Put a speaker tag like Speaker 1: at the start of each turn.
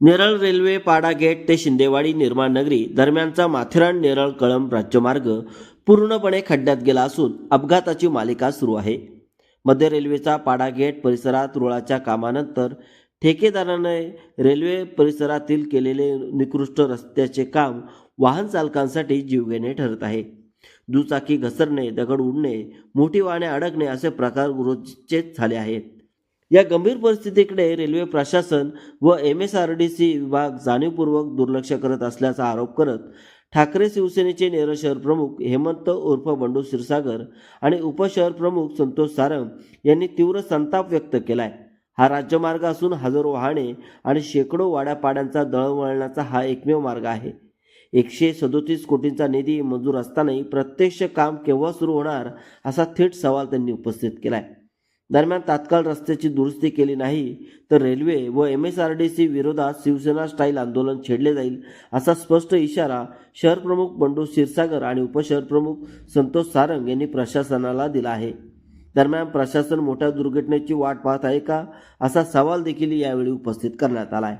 Speaker 1: Neral railway पाडा gate ते शिंदेवाडी निर्माण नगरी दरम्यानचा माथेरान नेरळ कळंब राज्यमार्ग पूर्णपणे खड्ड्यात गेला असून अपघाताची मालिका सुरू आहे. मध्य रेल्वेचा पाडा गेट परिसरात रुळाच्या कामानंतर ठेकेदाराने रेल्वे परिसरातील केलेले निकृष्ट रस्त्याचे काम वाहन चालकांसाठी जीवघेणे ठरत आहे. दुचाकी घसरणे दगड उडणे मोठी वाहने अडकणे असे प्रकार रोजचेच झाले आहेत. या गंभीर परिस्थितीकडे रेल्वे प्रशासन व M S R D C विभाग जाणीवपूर्वक दुर्लक्ष करत असल्याचा आरोप करत ठाकरे शिवसेनेचे नेरळ शहर प्रमुख हेमंत उर्फ बंडू क्षीरसागर आणि उपशहर प्रमुख संतोष सारंग यांनी तीव्र संताप व्यक्त केलाय. हा राज्यमार्ग असून हजारो वाहने आणि शेकडो वाड्यापाड्यांचा दळवळण्याचा हा एकमेव मार्ग आहे. एकशे सदोतीस कोटींचा निधी मंजूर असतानाही प्रत्यक्ष काम केव्हा सुरू होणार असा थेट सवाल त्यांनी उपस्थित केलाय. दरम्यान तात्काळ रस्त्याची दुरुस्ती केली नाही तर रेल्वे व M S R D C विरोधात शिवसेना स्टाईल आंदोलन छेडले जाईल असा स्पष्ट इशारा शहर प्रमुख बंडू क्षीरसागर आणि उपशहर प्रमुख संतोष सारंग यांनी प्रशासनाला दिला आहे. दरम्यान प्रशासन मोठ्या दुर्घटनेची वाट पाहत आहे का असा सवाल देखील यावेळी उपस्थित करण्यात आला आहे.